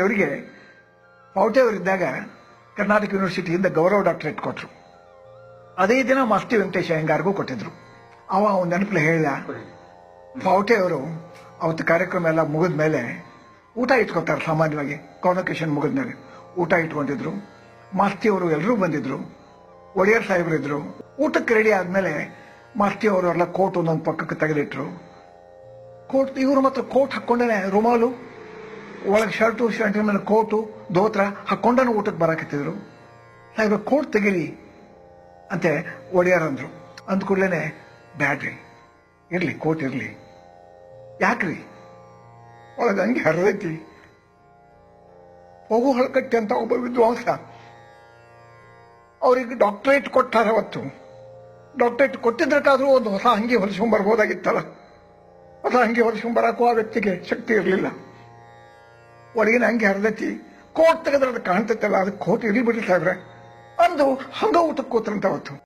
ಅವರಿಗೆ ಪಾವಟೆ ಅವರಿದ್ದಾಗ ಕರ್ನಾಟಕ ಯೂನಿವರ್ಸಿಟಿಯಿಂದ ಗೌರವ ಡಾಕ್ಟರೇಟ್ ಕೊಟ್ಟರು ಅದೇ ದಿನ ಮಾಸ್ತಿ ವೆಂಕಟೇಶ ಅಯ್ಯಂಗಾರ್ಗೂ ಕೊಟ್ಟಿದ್ರು. ಅವ ಒಂದು ನೆನಪಲ್ಲಿ ಹೇಳಿದ ಅವರು ಅವತ್ತು ಕಾರ್ಯಕ್ರಮ ಎಲ್ಲ ಮುಗಿದ ಮೇಲೆ ಊಟ ಇಟ್ಕೊತಾರೆ ಸಾಮಾನ್ಯವಾಗಿ ಕಾನ್ವೊಕೇಶನ್ ಮುಗಿದ ಮೇಲೆ. ಊಟ ಇಟ್ಕೊಂಡಿದ್ರು. ಮಾಸ್ತಿ ಅವರು ಎಲ್ಲರೂ ಬಂದಿದ್ರು. ಒಡೆಯರ್ ಸಾಹೇಬ್ರು ಇದ್ರು. ಊಟಕ್ಕೆ ರೆಡಿ ಆದ್ಮೇಲೆ ಮಾಸ್ತಿ ಅವರು ಎಲ್ಲ ಕೋಟ್ ಒಂದೊಂದು ಪಕ್ಕಕ್ಕೆ ತೆಗೆದಿಟ್ರು. ಕೋಟ್ ಇವರು ಮಾತ್ರ ಕೋಟ್ ಹಾಕೊಂಡೇನೆ ರುಮಾಲು. ಒಳಗೆ ಶರ್ಟು, ಶರ್ಟಿನ ಮೇಲೆ ಕೋಟು, ದೋತ್ರ ಹಾಕೊಂಡನು ಊಟಕ್ಕೆ ಬರಾಕತ್ತಿದ್ರು. ಇವಾಗ ಕೋಟ್ ತೆಗೀರಿ ಅಂತೆ ಒಡೆಯರ್ ಅಂದ್ರು. ಅಂದ ಕೂಡಲೇ ಬ್ಯಾಡ್ರಿ, ಇರಲಿ, ಕೋಟ್ ಇರಲಿ. ಯಾಕ್ರಿ? ಒಳಗೆ ಹಂಗೆ ಹರಿದೈತಿ. ಹೋಗು ಹಳಕಟ್ಟಿ ಅಂತ ಒಬ್ಬ ವಿದ್ವಾಂಸ. ಅವ್ರಿಗೆ ಡಾಕ್ಟರೇಟ್ ಕೊಟ್ಟಾರ ಅವತ್ತು. ಡಾಕ್ಟರೇಟ್ ಕೊಟ್ಟಿದ್ರಕ್ಕಾದರೂ ಒಂದು ಹೊಸ ಅಂಗಿ ಹೊಲಿಸ್ಕೊಂಡ್ಬರ್ಬೋದಾಗಿತ್ತಲ್ಲ ಹೊಸ ಅಂಗಿ ಹೊಲಿಸ್ಕೊಂಡ್ಬರಕ್ಕೂ ಆ ವ್ಯಕ್ತಿಗೆ ಶಕ್ತಿ ಇರಲಿಲ್ಲ. ಒಳಗಿನ ಹಂಗೆ ಹರಿದೈತಿ ಕೋಟ್ ತೆಗೆದ್ರೆ ಅದು ಕಾಣ್ತೈತಲ್ಲ ಅದು ಕೋಟ್ ಇರ್ಲಿ ಬಿಡ್ರಿ ಸಾಹೇಬ್ರೆ ಅಂದು ಹಂಗ ಊಟಕ್ಕೆ ಕೂತ್ರಂತ ಅವತ್ತು